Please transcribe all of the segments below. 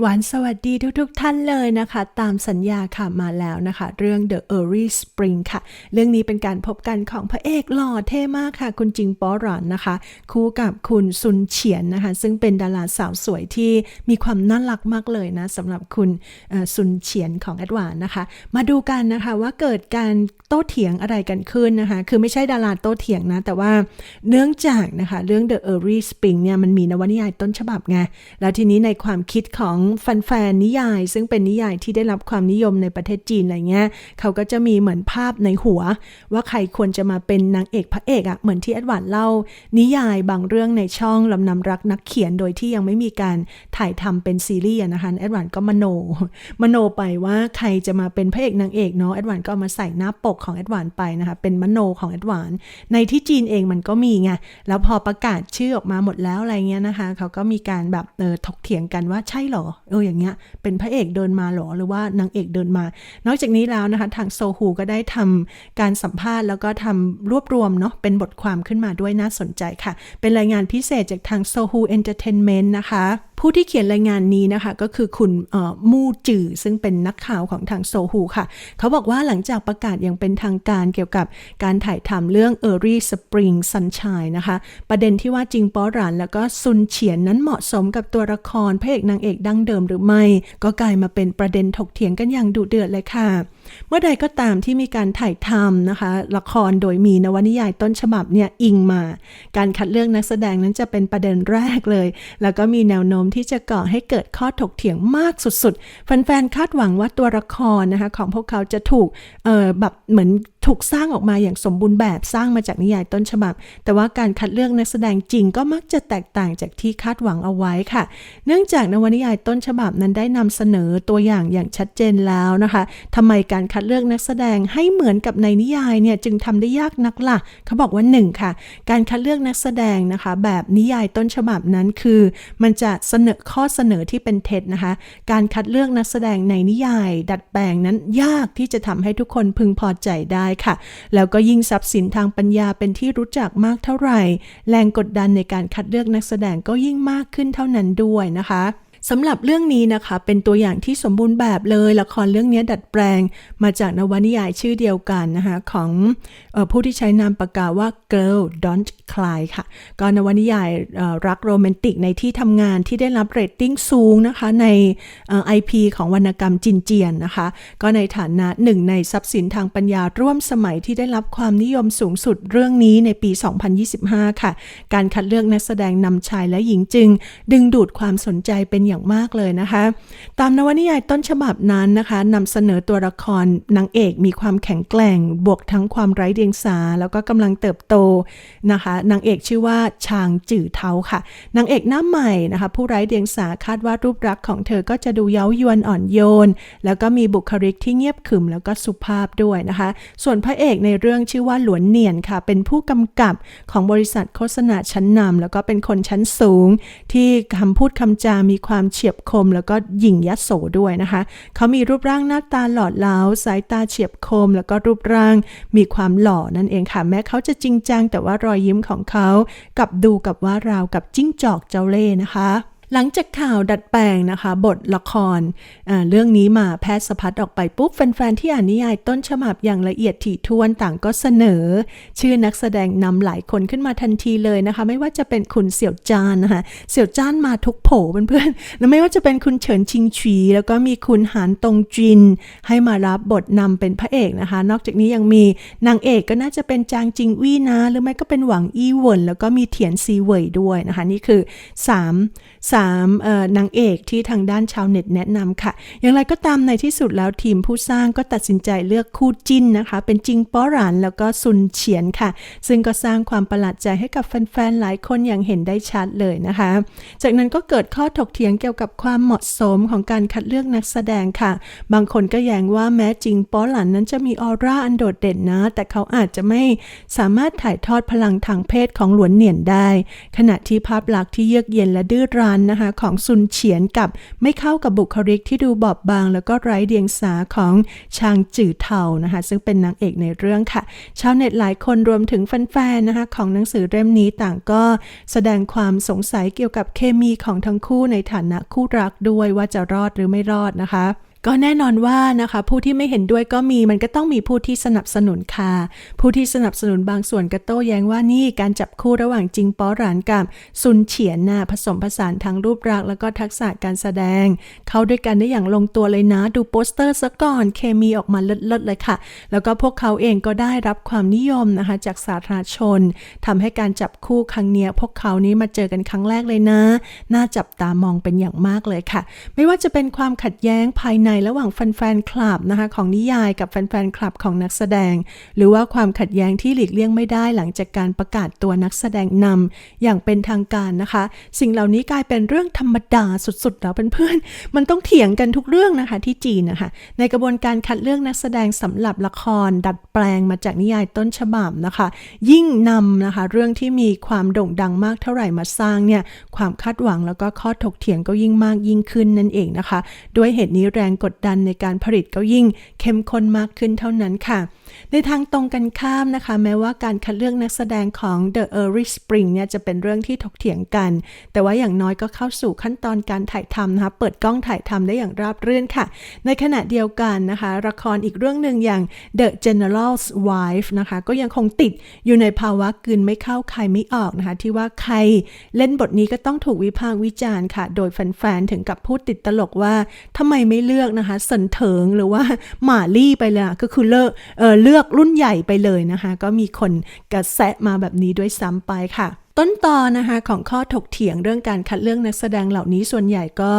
หวานสวัสดีทุกๆทท่านเลยนะคะ ตามสัญญาค่ะมาแล้วนะคะ เรื่อง The Early Spring ค่ะ เรื่องนี้เป็นการพบกันของพระเอกหล่อเท่มากค่ะ คุณจิงป้อหรานนะคะ คู่กับคุณซุนเฉียนนะคะ ซึ่งเป็นดาราสาวสวยที่มีความน่ารักมากเลยนะสำหรับคุณซุนเฉียนของแอดวานนะคะ มาดูกันนะคะว่าเกิดการโต้เถียงอะไรกันขึ้นนะคะ คือไม่ใช่ดาราโต้เถียงนะ แต่ว่าเนื่องจากนะคะเรื่อง The Early Spring เนี่ยมันมีนวนิยายต้นฉบับไงแล้วทีนี้ในความคิดของแฟนๆนิยาย ซึ่งเป็นนิยายที่ได้รับความนิยมในประเทศจีนอะไรเงี้ยเขาก็จะมีเหมือนภาพในหัว ว่าใครควรจะมาเป็นนางเอกพระเอกอะ่ะเหมือนที่แอดวานเล่า นิยายบางเรื่องในช่องลำนำรักนักเขียนโดยที่ยังไม่มีการถ่ายทำเป็นซีรีส์นะคะแอดวานก็มโน มโนไปว่าใครจะมาเป็นพระเอกนางเอกเนาะแอดวานก็ามาใส่หน้าปกของแอดวานไปนะคะเป็นมโนของแอดวานในที่จีนเองมันก็มีไงแล้วพอประกาศชื่อออกมาหมดแล้วอะไรเงี้ยนะคะเขาก็มีการแบบเออถกเถียงกันว่าใช่เหรอเอออย่างเงี้ยเป็นพระเอกเดินมาหรอหรือว่านางเอกเดินมา นอกจากนี้แล้วนะคะ ทางโซฮูก็ได้ทำการสัมภาษณ์ แล้วก็ทำรวบรวมเนาะเป็นบทความขึ้นมาด้วยน่าสนใจค่ะ เป็นรายงานพิเศษจากทางโซฮูเอนเตอร์เทนเมนต์นะคะ ผู้ที่เขียนรายงานนี้นะคะ ก็คือคุณมู่จือซึ่งเป็นนักข่าวของทางโซฮูค่ะ เขาบอกว่าหลังจากประกาศอย่างเป็นทางการเกี่ยวกับการถ่ายทำเรื่อง Early Spring Sunshine นะคะ ประเด็นที่ว่าจริงป้อหรานแล้วก็ซุนเฉียนนั้นเหมาะสมกับตัวละครพระเอกนางเอกดั้งเดิมหรือไม่ ก็กลายมาเป็นประเด็นถกเถียงกันอย่างดุเดือดเลยค่ะ เมื่อใดก็ตามที่มีการถ่ายทำนะคะ ละครโดยมีนวนิยายต้นฉบับเนี่ยอิงมา การคัดเลือกนักแสดงนั้นจะเป็นประเด็นแรกเลย แล้วก็มีแนวโน้มที่จะก่อให้เกิดข้อถกเถียงมากสุดๆ แฟนๆ คาดหวังว่าตัวละครนะคะของพวกเขาจะถูกเอ่อแบบเหมือนถูกสร้างออกมาอย่างสมบูรณ์แบบสร้างมาจากนิยายต้นฉบับ แต่ว่าการคัดเลือกนักแสดงจริงก็มักจะแตกต่างจากที่คาดหวังเอาไว้ค่ะ เนื่องจากนวนิยายต้นฉบับนั้นได้นำเสนอตัวอย่างอย่างชัดเจนแล้วนะคะทำไมการการคัดเลือกนักแสดงให้เหมือนกับในนิยายเนี่ยจึงทำได้ยากนักล่ะ เขาบอกว่าหนึ่งค่ะ การคัดเลือกนักแสดงนะคะ แบบนิยายต้นฉบับนั้นคือ มันจะเสนอข้อเสนอที่เป็นเท็จนะคะ การคัดเลือกนักแสดงในนิยาย ดัดแปลงนั้นยากที่จะทำให้ทุกคนพึงพอใจได้ค่ะ แล้วก็ยิ่งทรัพย์สินทางปัญญาเป็นที่รู้จักมากเท่าไหร่ แรงกดดันในการคัดเลือกนักแสดงก็ยิ่งมากขึ้นเท่านั้นด้วยนะคะ สำหรับเรื่องนี้นะคะ เป็นตัวอย่างที่สมบูรณ์แบบเลย ละครเรื่องนี้ดัดแปลงมาจากนวนิยายชื่อเดียวกันนะคะของออผู้ที่ใช้นามปากกาว่า Girl Don't Cry ค่ะ ก็นวนิยายออรักโรแมนติกในที่ทำงานที่ได้รับเรตติ้งสูงนะคะในไอพีของวรรณกรรมจินเจียนนะคะ ก็ในฐานะหนึ่งในทรัพย์สินทางปัญญาร่วมสมัยที่ได้รับความนิยมสูงสุดเรื่องนี้ในปี 2025 ค่ะ การคัดเลือกนักแสดงนำชายและหญิงจึง ดึงดูดความสนใจเป็นอย่างมากเลยนะคะ ตามนวนิยายต้นฉบับนั้นนะคะนำเสนอตัวละครนางเอกมีความแข็งแกร่ง บวกทั้งความไร้เดียงสา แล้วก็กำลังเติบโตนะคะนางเอกชื่อว่าชางจื่อเทาค่ะนางเอกหน้าใหม่นะคะผู้ไร้เดียงสาคาดว่ารูปลักษณ์ของเธอก็จะดูเย้ายวนอ่อนโยน แล้วก็มีบุคลิกที่เงียบขรึมแล้วก็สุภาพด้วยนะคะ ส่วนพระเอกในเรื่องชื่อว่าหลวนเนียนค่ะ เป็นผู้กำกับของบริษัทโฆษณาชั้นนำแล้วก็เป็นคนชั้นสูง ที่คำพูดคำจา มีความเฉียบคม แล้วก็หยิ่งยัโสด้วยนะคะ เขามีรูปร่างหน้าตาหล่อเหลาสายตาเฉียบคม แล้วก็รูปร่างมีความหล่อนั่นเองค่ะ แม้เขาจะจริงจังแต่ว่ารอยยิ้มของเขากับดูกับว่าราวกับจิ้งจอกเจ้าเล่ห์นะคะ หลังจากข่าวดัดแปลงนะคะ บทละครเรื่องนี้มาแพทย์สะพัดออกไปปุ๊บแฟนๆที่อ่านนิยายต้นฉบับอย่างละเอียดถี่ถ้วนต่างก็เสนอ ชื่อนักแสดงนำหลายคนขึ้นมาทันทีเลยนะคะ ไม่ว่าจะเป็นคุณเสี่ยวจานนะคะเสี่ยวจานมาทุกโผเพื่อนๆแล้วไม่ว่าจะเป็นคุณเฉินชิงฉีแล้วก็มีคุณหานตงจิน ให้มารับบทนำเป็นพระเอกนะคะ นอกจากนี้ยังมีนางเอกก็น่าจะเป็นจางจิงวี่นะ หรือไม่ก็เป็นหวังอี้เหวินแล้วก็มีเถียนซีเหวยด้วยนะคะ นี่คือ 3 3เอ่อนางเอกที่ทางด้านชาวเน็ตแนะนำค่ะ อย่างไรก็ตามในที่สุดแล้วทีมผู้สร้างก็ตัดสินใจเลือกคู่จิ้นนะคะ เป็นจิงป้อหรานแล้วก็ซุนเฉียนค่ะ ซึ่งก็สร้างความประหลาดใจให้กับแฟนๆ หลายคนอย่างเห็นได้ชัดเลยนะคะ จากนั้นก็เกิดข้อถกเถียงเกี่ยวกับความเหมาะสมของการคัดเลือกนักแสดงค่ะ บางคนก็แย้งว่าแม้จิงป้อหลานนั้นจะมีออร่าอันโดดเด่นนะ แต่เขาอาจจะไม่สามารถถ่ายทอดพลังทางเพศของหลวนเหนียนได้ ขณะที่ภาพลักษณ์ที่เยือกเย็นและดื้อรั้รันนะคะของซุนเฉียนกับไม่เข้ากับบุคลิกที่ดูบอบบาง แล้วก็ไร้เดียงสาของชางจื่อเทานะคะซึ่งเป็นนางเอกในเรื่องค่ะ ชาวเน็ตหลายคนรวมถึงแฟนๆนะคะของหนังสือเล่มนี้ต่างก็แสดงความสงสัยเกี่ยวกับเคมีของทั้งคู่ในฐานะคู่รักด้วยว่าจะรอดหรือไม่รอดนะคะ ก็แน่นอนว่านะคะผู้ที่ไม่เห็นด้วยก็มีมันก็ต้องมีผู้ที่สนับสนุนค่ะ ผู้ที่สนับสนุนบางส่วนก็โต้แย้งว่านี่การจับคู่ระหว่างจิงป้อหรานกับซุนเฉียนน่ะผสมผสานทั้งรูปลักษ์แล้วก็ทักษะการแสดง เข้าด้วยกันได้อย่างลงตัวเลยนะ ดูโปสเตอร์ซะก่อนเคมีออกมาเลิศๆเลยค่ะ แล้วก็พวกเขาเองก็ได้รับความนิยมนะคะจากสาธารณชนทำให้การจับคู่ครั้งเนี้ยพวกเขานี้มาเจอกันครั้งแรกเลยนะ น่าจับตามองเป็นอย่างมากเลยค่ะ ไม่ว่าจะเป็นความขัดแย้งภายในระหว่างแฟนๆคลับนะคะของนิยายกับแฟนๆคลับของนักแสดง หรือว่าความขัดแย้งที่หลีกเลี่ยงไม่ได้หลังจากการประกาศตัวนักแสดงนำอย่างเป็นทางการนะคะ สิ่งเหล่านี้กลายเป็นเรื่องธรรมดาสุดๆแล้วเพื่อนๆมันต้องเถียงกันทุกเรื่องนะคะที่จีนนะคะในกระบวนการคัดเลือกนักแสดงสำหรับละคร ดัดแปลงมาจากนิยายต้นฉบับนะคะ ยิ่งนำนะคะเรื่องที่มีความโด่งดังมากเท่าไหร่มาสร้างเนี่ยความคาดหวังแล้วก็ข้อถกเถียงก็ยิ่งมากยิ่งขึ้นนั่นเองนะคะ ด้วยเหตุนี้แรงกดดันในการผลิตก็ยิ่งเข้มข้นมากขึ้นเท่านั้นค่ะในทางตรงกันข้ามนะคะ แม้ว่าการคัดเลือกนักแสดงของ The Early Spring เนี่ยจะเป็นเรื่องที่ถกเถียงกัน แต่ว่าอย่างน้อยก็เข้าสู่ขั้นตอนการถ่ายทำนะคะ เปิดกล้องถ่ายทำได้อย่างราบรื่นค่ะ ในขณะเดียวกันนะคะ ละครอีกเรื่องหนึ่งอย่าง The General's Wife นะคะ ก็ยังคงติดอยู่ในภาวะกืนไม่เข้าใครไม่ออกนะคะ ที่ว่าใครเล่นบทนี้ก็ต้องถูกวิพากษ์วิจารณ์ค่ะ โดยแฟนๆถึงกับพูดติดตลกว่าทำไมไม่เลือกนะคะสินเถิงหรือว่าหมาลี่ไปเลยอะก็คือเลิกเออเลือกรุ่นใหญ่ไปเลยนะคะ ก็มีคนกระแสะมาแบบนี้ด้วยซ้ำไปค่ะ ต้นตอนะคะของข้อถกเถียงเรื่องการคัดเลือกนักแสดงเหล่านี้ส่วนใหญ่ก็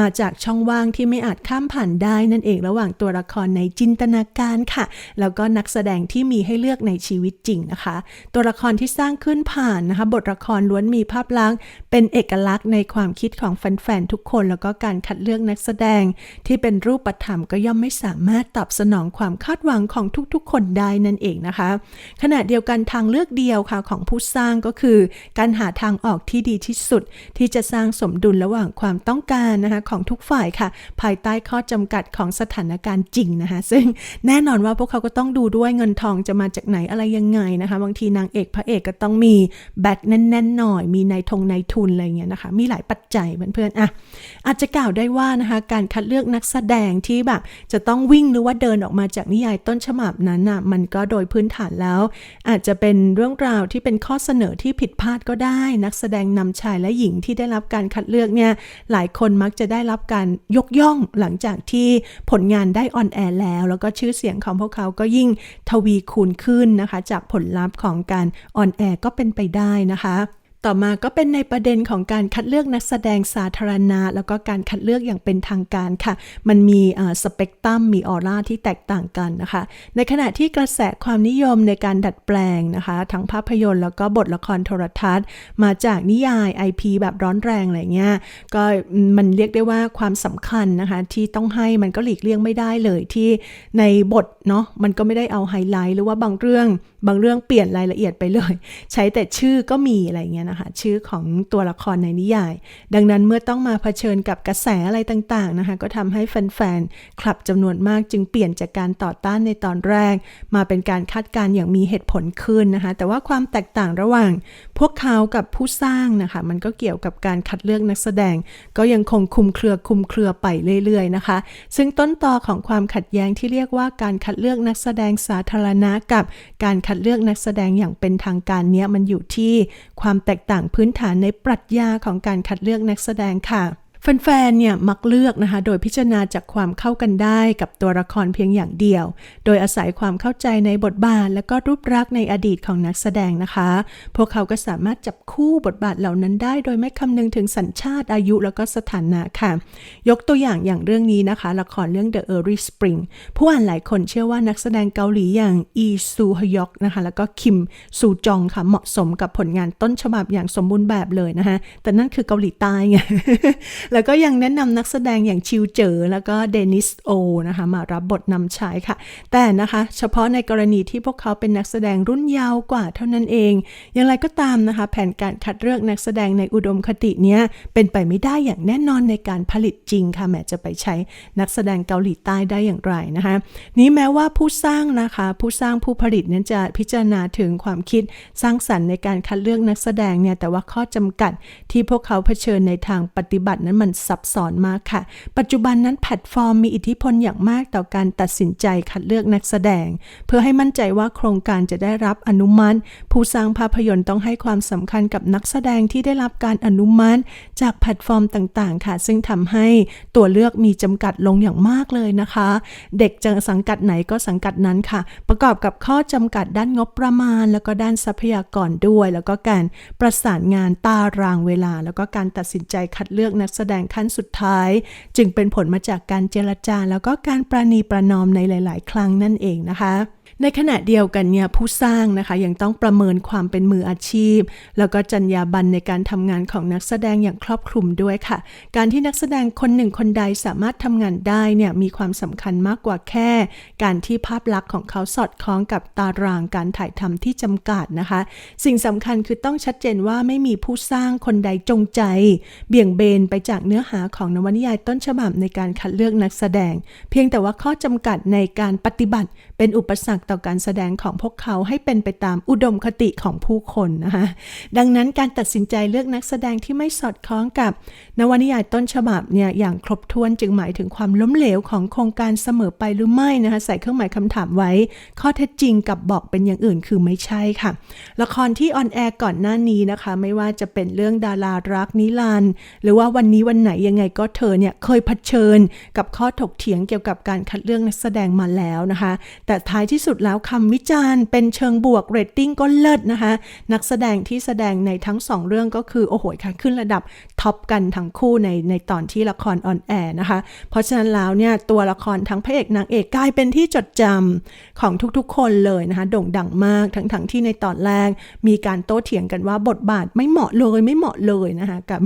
มาจากช่องว่างที่ไม่อาจข้ามผ่านได้นั่นเองระหว่างตัวละครในจินตนาการค่ะ แล้วก็นักแสดงที่มีให้เลือกในชีวิตจริงนะคะ ตัวละครที่สร้างขึ้นผ่านนะคะ บทละครล้วนมีภาพลักษณ์ เป็นเอกลักษณ์ในความคิดของแฟนๆทุกคน แล้วก็การคัดเลือกนักแสดง ที่เป็นรูปธรรมก็ย่อมไม่สามารถตอบสนองความคาดหวังของทุกๆ คนได้นั่นเองนะคะ ขณะเดียวกันทางเลือกเดียวค่ะของผู้สร้างก็คือการหาทางออกที่ดีที่สุด ที่จะสร้างสมดุลระหว่างความต้องการนะคะของทุกฝ่ายค่ะ ภายใต้ข้อจำกัดของสถานการณ์จริงนะคะ ซึ่งแน่นอนว่าพวกเขาก็ต้องดูด้วยเงินทองจะมาจากไหนอะไรยังไงนะคะ บางทีนางเอกพระเอกก็ต้องมีแบ็คแน่นๆหน่อย มีนายทงนายทุนอะไรเงี้ยนะคะ มีหลายปัจจัยเพื่อนๆอะอาจจะกล่าวได้ว่านะคะการคัดเลือกนักแสดงที่แบบจะต้องวิ่งหรือว่าเดินออกมาจากนิยายต้นฉบับนั้นน่ะมันก็โดยพื้นฐานแล้ว อาจจะเป็นเรื่องราวที่เป็นข้อเสนอที่ผิดพลาดก็ได้ นักแสดงนำชายและหญิงที่ได้รับการคัดเลือกเนี่ยหลายคนมักจะได้รับการยกย่องหลังจากที่ผลงานได้ออนแอร์แล้ว แล้วก็ชื่อเสียงของพวกเขาก็ยิ่งทวีคูณขึ้นนะคะ จากผลลัพธ์ของการออนแอร์ก็เป็นไปได้นะคะ ต่อมาก็เป็นในประเด็นของการคัดเลือกนักแสดงสาธารณะ แล้วก็การคัดเลือกอย่างเป็นทางการค่ะ มันมีสเปกตรัมมีออร่าที่แตกต่างกันนะคะ ในขณะที่กระแสความนิยมในการดัดแปลงนะคะ ทั้งภาพยนตร์แล้วก็บทละครโทรทัศน์ มาจากนิยาย IP แบบร้อนแรงอะไรเงี้ยก็มันเรียกได้ว่าความสำคัญนะคะ ที่ต้องให้มันก็หลีกเลี่ยงไม่ได้เลยที่ในบทเนาะมันก็ไม่ได้เอาไฮไลท์หรือว่าบางเรื่องบางเรื่องเปลี่ยนรายละเอียดไปเลย ใช้แต่ชื่อก็มีอะไรเงี้ยนะคะชื่อของตัวละครในนิยาย ดังนั้นเมื่อต้องมาเผชิญกับกระแสอะไรต่างๆนะคะก็ทำให้แฟนๆคลับจำนวนมากจึงเปลี่ยนจากการต่อต้านในตอนแรก มาเป็นการคาดการอย่างมีเหตุผลขึ้นนะคะแต่ว่าความแตกต่างระหว่าง พวกเขากับผู้สร้างนะคะมันก็เกี่ยวกับการคัดเลือกนักแสดง ก็ยังคงคุมเครือคุมเครือไปเรื่อยๆนะคะ ซึ่งต้นตอของความขัดแย้งที่เรียกว่าการคัดเลือกนักแสดงสาธารณะกับการคัดเลือกนักแสดงอย่างเป็นทางการเนี้ยมันอยู่ที่ความแตกกต่างพื้นฐานในปรัชญาของการคัดเลือกนักแสดงค่ะ แฟนๆ เนี่ยมักเลือกนะคะ โดยพิจารณาจากความเข้ากันได้กับตัวละครเพียงอย่างเดียว โดยอาศัยความเข้าใจในบทบาท และก็รูปลักษ์ในอดีตของนักแสดงนะคะ พวกเขาก็สามารถจับคู่บทบาทเหล่านั้นได้ โดยไม่คำนึงถึงสัญชาติอายุแล้วก็สถานะค่ะ ยกตัวอย่างอย่างเรื่องนี้นะคะ ละครเรื่อง The Early Spring ผู้อ่านหลายคนเชื่อว่านักแสดงเกาหลีอย่างอีซูฮยอกนะคะ แล้วก็คิมซูจองค่ะ เหมาะสมกับผลงานต้นฉบับอย่างสมบูรณ์แบบเลยนะคะ แต่นั่นคือเกาหลีใต้ไงแล้วก็ยังแนะนำนักแสดงอย่างชิวเจอแล้วก็เดนิสโอนะคะมารับบทนำชายค่ะ แต่นะคะเฉพาะในกรณีที่พวกเขาเป็นนักแสดงรุ่นยาวกว่าเท่านั้นเอง อย่างไรก็ตามนะคะ แผนการคัดเลือกนักแสดงในอุดมคติเนี้ยเป็นไปไม่ได้อย่างแน่นอนในการผลิตจริงค่ะแม้จะไปใช้นักแสดงเกาหลีใต้ได้อย่างไรนะคะ นี้แม้ว่าผู้สร้างนะคะ ผู้สร้างผู้ผลิตนั้นจะพิจารณาถึงความคิดสร้างสรรค์ในการคัดเลือกนักแสดงเนี่ยแต่ว่าข้อจำกัดที่พวกเขาเผชิญในทางปฏิบัตินั้นมันซับซ้อนมากค่ะ ปัจจุบันนั้นแพลตฟอร์มมีอิทธิพลอย่างมากต่อการตัดสินใจคัดเลือกนักแสดง เพื่อให้มั่นใจว่าโครงการจะได้รับอนุมัติ ผู้สร้างภาพยนตร์ต้องให้ความสำคัญกับนักแสดงที่ได้รับการอนุมัติ จากแพลตฟอร์มต่างๆ ค่ะ ซึ่งทำให้ตัวเลือกมีจำกัดลงอย่างมากเลยนะคะ เด็กจะสังกัดไหนก็สังกัดนั้นค่ะ ประกอบกับข้อจำกัดด้านงบประมาณ แล้วก็ด้านทรัพยากรด้วย แล้วก็การประสานงานตารางเวลา แล้วก็การตัดสินใจคัดเลือกนักแสดงขั้นสุดท้าย จึงเป็นผลมาจากการเจรจาแล้วก็การประนีประนอมในหลาย ๆ ครั้งนั่นเองนะคะ ในขณะเดียวกันเนี่ยผู้สร้างนะคะยังต้องประเมินความเป็นมืออาชีพ แล้วก็จรรยาบรรณในการทำงานของนักแสดงอย่างครอบคลุมด้วยค่ะ การที่นักแสดงคนหนึ่งคนใดสามารถทำงานได้เนี่ยมีความสำคัญมากกว่าแค่ การที่ภาพลักษณ์ของเขาสอดคล้องกับตารางการถ่ายทำที่จำกัดนะคะ สิ่งสำคัญคือต้องชัดเจนว่าไม่มีผู้สร้างคนใดจงใจ เบี่ยงเบนไปจากเนื้อหาของนวนิยายต้นฉบับในการคัดเลือกนักแสดง เพียงแต่ว่าข้อจำกัดในการปฏิบัติ เป็นอุปสรรคต่อการแสดงของพวกเขาให้เป็นไปตามอุดมคติของผู้คนนะคะดังนั้นการตัดสินใจเลือกนักแสดงที่ไม่สอดคล้องกับ นวนิยายต้นฉบับเนี่ยอย่างครบถ้วนจึงหมายถึงความล้มเหลวของโครงการเสมอไปหรือไม่นะคะใส่เครื่องหมายคำถามไว้ ข้อเท็จจริงกับบอกเป็นอย่างอื่นคือไม่ใช่ค่ะ ละครที่ออนแอร์ก่อนหน้านี้นะคะ ไม่ว่าจะเป็นเรื่องดารารักนิรันหรือว่าวันนี้วันไหนยังไงก็เธอเนี่ยเคยเผชิญกับข้อถกเถียงเกี่ยวกับการคัดเลือกนักแสดงมาแล้วนะคะแต่ท้ายที่สุดแล้วคำวิจารณ์เป็นเชิงบวกเรตติ้งก็เลิศนะคะ นักแสดงที่แสดงในทั้งสองเรื่องก็คือ โอ้โหค่ะขึ้นระดับท็อปกันทั้งคู่ในในตอนที่ละครออนแอร์นะคะ เพราะฉะนั้นแล้วเนี่ยตัวละครทั้งพระเอกนางเอกกลายเป็นที่จดจำของทุกๆ คนเลยนะคะ โด่งดังมากทั้งๆทที่ในตอนแรกมีการโต้เถียงกันว่าบทบาทไม่เหมาะเลยไม่เหมาะเลยนะคะกับ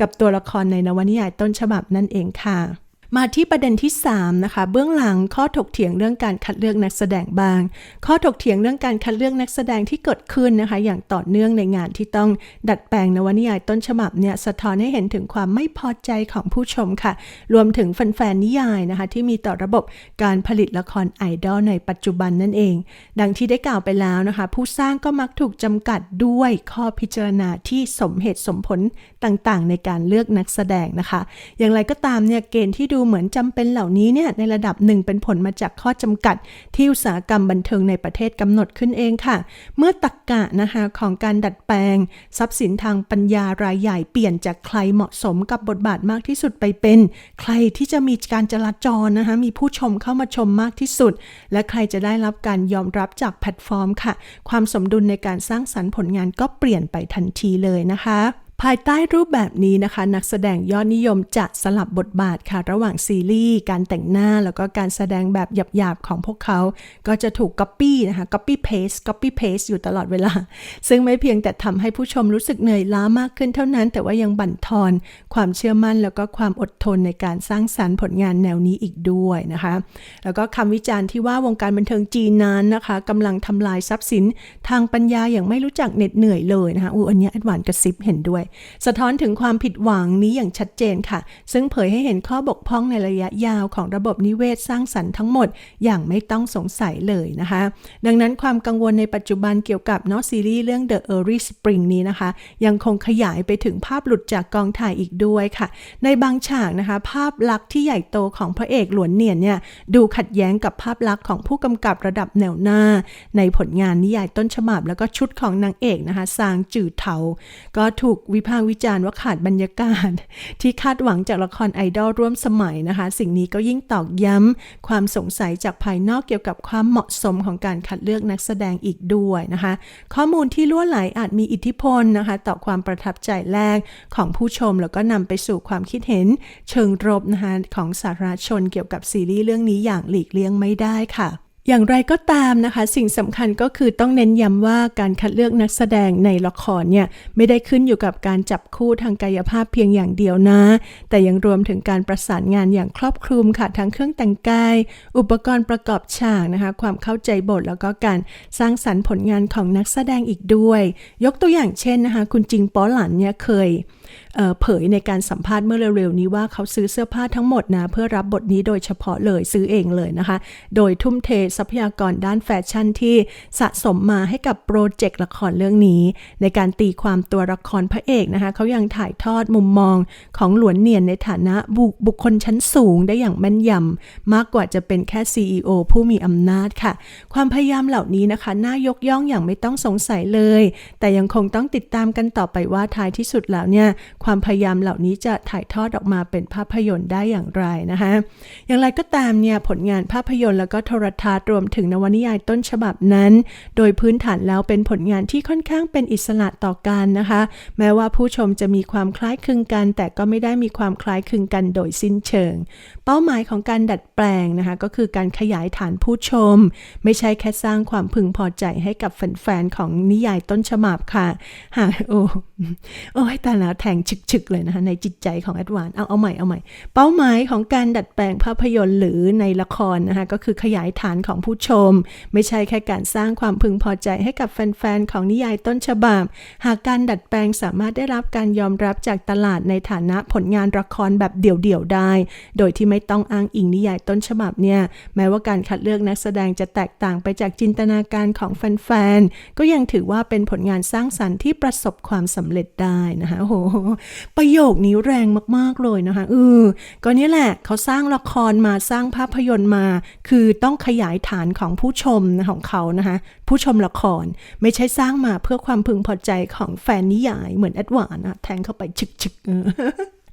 กับตัวละครในนวนิยายต้นฉบับนั่นเองค่ะ มาที่ประเด็นที่ 3 นะคะ เบื้องหลังข้อถกเถียงเรื่องการคัดเลือกนักแสดงบาง ข้อถกเถียงเรื่องการคัดเลือกนักแสดงที่เกิดขึ้นนะคะ อย่างต่อเนื่องในงานที่ต้องดัดแปลงนวนิยายต้นฉบับเนี่ยสะท้อนให้เห็นถึงความไม่พอใจของผู้ชมค่ะ รวมถึงแฟนๆนิยายนะคะ ที่มีต่อระบบการผลิตละครไอดอลในปัจจุบันนั่นเอง ดังที่ได้กล่าวไปแล้วนะคะ ผู้สร้างก็มักถูกจำกัดด้วยข้อพิจารณาที่สมเหตุสมผลต่างๆ ในการเลือกนักแสดงนะคะ อย่างไรก็ตามเนี่ยเกณฑ์ที่ดูเหมือนจำเป็นเหล่านี้เนี่ยในระดับหนึ่งเป็นผลมาจากข้อจำกัด ที่อุตสาหกรรมบันเทิงในประเทศกำหนดขึ้นเองค่ะ เมื่อตักกะนะคะของการดัดแปลง ทรัพย์สินทางปัญญารายใหญ่เปลี่ยนจากใครเหมาะสมกับบทบาทมากที่สุดไปเป็น ใครที่จะมีการจราจรนะคะมีผู้ชมเข้ามาชมมากที่สุด และใครจะได้รับการยอมรับจากแพลตฟอร์มค่ะ ความสมดุลในการสร้างสรรค์ผลงานก็เปลี่ยนไปทันทีเลยนะคะ ภายใต้รูปแบบนี้นะคะ นักแสดงยอดนิยมจะสลับบทบาทค่ะ ระหว่างซีรีส์การแต่งหน้าแล้วก็การแสดงแบบหยาบๆ ของพวกเขา ก็จะถูก Copy นะคะ Copy Paste Copy Paste อยู่ตลอดเวลา ซึ่งไม่เพียงแต่ทำให้ผู้ชมรู้สึกเหนื่อยล้ามากขึ้นเท่านั้น แต่ว่ายังบั่นทอน ความเชื่อมั่นแล้วก็ความอดทนในการสร้างสรรค์ผลงานแนวนี้อีกด้วยนะคะ แล้วก็คำวิจารณ์ที่ว่าวงการบันเทิงจีนนั้นนะคะกำลังทำลายทรัพย์สินทางปัญญาอย่างไม่รู้จักเหน็ดเหนื่อยเลยนะคะอูอันนี้อดวานกระซิบเห็นด้วยสะท้อนถึงความผิดหวังนี้อย่างชัดเจนค่ะ ซึ่งเผยให้เห็นข้อบกพร่องในระยะยาวของระบบนิเวศสร้างสรรค์ทั้งหมด อย่างไม่ต้องสงสัยเลยนะคะ ดังนั้นความกังวลในปัจจุบันเกี่ยวกับเนอะซีรีส์เรื่อง The Early Spring นี้นะคะ ยังคงขยายไปถึงภาพหลุดจากกองถ่ายอีกด้วยค่ะ ในบางฉากนะคะ ภาพลักษณ์ที่ใหญ่โตของพระเอกหลวนเนียนเนี่ยดูขัดแย้งกับภาพลักษณ์ของผู้กำกับระดับแนวหน้า ในผลงานนิยายต้นฉบับแล้วก็ชุดของนางเอกนะคะซางจือเทาก็ถูกวิิพากษ์วิจารณ์ว่าขาดบรรยากาศ ที่คาดหวังจากละครไอดอลร่วมสมัยนะคะ สิ่งนี้ก็ยิ่งตอกย้ำความสงสัยจากภายนอกเกี่ยวกับความเหมาะสมของการคัดเลือกนักแสดงอีกด้วยนะคะ ข้อมูลที่ล่วไหลอาจมีอิทธิพลนะคะ ต่อความประทับใจแรกของผู้ชมแล้วก็นำไปสู่ความคิดเห็นเชิงรบนะคะของสาธารณชนเกี่ยวกับซีรีส์เรื่องนี้อย่างหลีกเลี่ยงไม่ได้ค่ะ อย่างไรก็ตามนะคะ สิ่งสำคัญก็คือต้องเน้นย้ำว่าการคัดเลือกนักแสดงในละครเนี่ยไม่ได้ขึ้นอยู่กับการจับคู่ทางกายภาพเพียงอย่างเดียวนะ แต่ยังรวมถึงการประสานงานอย่างครอบคลุมค่ะทั้งเครื่องแต่งกาย อุปกรณ์ประกอบฉากนะคะ ความเข้าใจบทแล้วก็การสร้างสรรค์ผลงานของนักแสดงอีกด้วย ยกตัวอย่างเช่นนะคะ คุณจิงป้อหลันเนี่ยเคย เผยในการสัมภาษณ์เมื่อเร็วๆนี้ว่าเขาซื้อเสื้อผ้าทั้งหมดนะเพื่อรับบทนี้โดยเฉพาะเลยซื้อเองเลยนะคะ โดยทุ่มเททรัพยากรด้านแฟชั่นที่สะสมมาให้กับโปรเจกต์ละครเรื่องนี้ ในการตีความตัวละครพระเอกนะคะเขายังถ่ายทอดมุมมองของหลวนเนียนในฐานะบุบุคคลชั้นสูงได้อย่างแม่นยำมากกว่าจะเป็นแค่ CEO ผู้มีอำนาจค่ะ ความพยายามเหล่านี้นะคะน่ายกย่องอย่างไม่ต้องสงสัยเลย แต่ยังคงต้องติดตามกันต่อไปว่าท้ายที่สุดแล้วเนี่ยความพยายามเหล่านี้จะถ่ายทอดออกมาเป็นภาพยนตร์ได้อย่างไรนะคะอย่างไรก็ตามเนี่ยผลงานภาพยนตร์แล้วก็โทรทัศน์รวมถึงนวนิยายต้นฉบับนั้น โดยพื้นฐานแล้วเป็นผลงานที่ค่อนข้างเป็นอิสระต่อกันนะคะ แม้ว่าผู้ชมจะมีความคล้ายคลึงกัน แต่ก็ไม่ได้มีความคล้ายคลึงกันโดยสิ้นเชิง เป้าหมายของการดัดแปลงนะคะก็คือการขยายฐานผู้ชม ไม่ใช่แค่สร้างความพึงพอใจให้กับแฟนๆของนิยายต้นฉบับค่ะหากโอ้โอ้ยแต่แล้วแทงฉึกๆ เลยนะคะในจิตใจของแอดวานเอาเอาใหม่เอาใหม่ เป้าหมายของการดัดแปลงภาพยนตร์หรือในละครนะคะก็คือขยายฐานของผู้ชม ไม่ใช่แค่การสร้างความพึงพอใจให้กับแฟนๆ ของนิยายต้นฉบับ หากการดัดแปลงสามารถได้รับการยอมรับจากตลาดในฐานะผลงานละครแบบเดี่ยวๆ ได้ โดยที่ไม่ต้องอ้างอิงนิยายต้นฉบับเนี่ยแม้ว่าการคัดเลือกนักแสดงจะแตกต่างไปจากจินตนาการของแฟนๆ ก็ยังถือว่าเป็นผลงานสร้างสรรค์ที่ประสบความสำเร็จได้นะคะโหประโยคนี้แรงมากๆเลยนะคะเออก็นี่แหละเขาสร้างละครมาสร้างภาพยนตร์มา คือต้องขยายฐานของผู้ชมของเขานะคะผู้ชมละครไม่ใช่สร้างมาเพื่อความพึงพอใจของแฟนนิยายเหมือนแอดวานนะแทงเข้าไปฉึกๆเ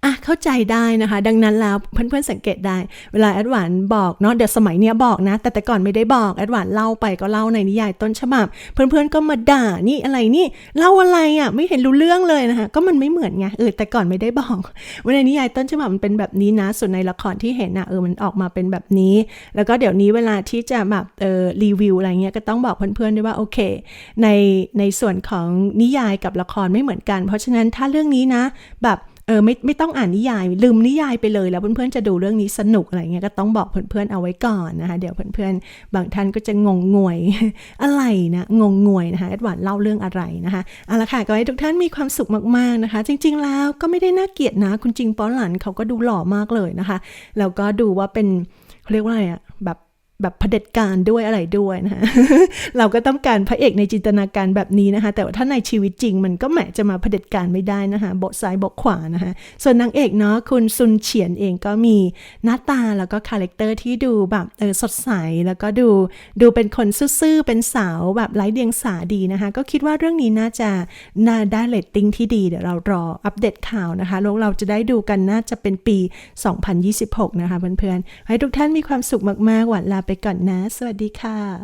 อะเข้าใจได้นะคะ ดังนั้นแล้วเพื่อนๆสังเกตได้ เวลาแอดวานบอกเนาะเดี๋ยวสมัยเนี้ยบอกนะ แต่แต่ก่อนไม่ได้บอกแอดวานเล่าไปก็เล่าในนิยายต้นฉบับ เพื่อนๆก็มาด่านี่อะไรนี่เล่าอะไรอะไม่เห็นรู้เรื่องเลยนะคะ ก็มันไม่เหมือนไงเออแต่ก่อนไม่ได้บอกว่าในนิยายต้นฉบับมันเป็นแบบนี้นะส่วนในละครที่เห็นอะเออมันออกมาเป็นแบบนี้ แล้วก็เดี๋ยวนี้เวลาที่จะแบบเออรีวิวอะไรเงี้ยก็ต้องบอกเพื่อนๆด้วยว่าโอเค ในในส่วนของนิยายกับละครไม่เหมือนกัน เพราะฉะนั้นถ้าเรื่องนี้นะแบบ เออไม่ไม่ต้องอ่านนิยาย ลืมนิยายไปเลย แล้วเพื่อนๆจะดูเรื่องนี้สนุกอะไรเงี้ยก็ต้องบอกเพื่อนๆเอาไว้ก่อนนะคะ เดี๋ยวเพื่อนๆบางท่านก็จะงงงวยอะไรนะงงงวยนะคะแอดวานเล่าเรื่องอะไรนะคะเอาละค่ะก็ให้ทุกท่านมีความสุขมากๆนะคะ จริง ๆ แล้วก็ไม่ได้น่าเกลียดนะ คุณจริงป้อนหลันเขาก็ดูหล่อมากเลยนะคะแล้วก็ดูว่าเป็นเขาเรียกว่าอะไรอะ แบบเผด็จการด้วยอะไรด้วยนะคะเราก็ต้องการพระเอกในจินตนาการแบบนี้นะคะ แต่ว่าถ้าในชีวิตจริงมันก็แหมจะมาเผด็จการไม่ได้นะคะบทซ้ายบทขวานะคะ ส่วนนางเอกเนาะคุณซุนเฉียนเองก็มีหน้าตาแล้วก็คาแรคเตอร์ที่ดูแบบเออสดใสแล้วก็ดูดูเป็นคนซื่อๆเป็นสาวแบบไร้เดียงสาดีนะคะ ก็คิดว่าเรื่องนี้น่าจะน่าได้เรตติ้งที่ดีเดี๋ยวเรารออัปเดตข่าวนะคะแล้วเราจะได้ดูกันน่าจะเป็นปี 2026 นะคะเพื่อนๆให้ทุกท่านมีความสุขมากๆหวันลาไปก่อนนะ สวัสดีค่ะ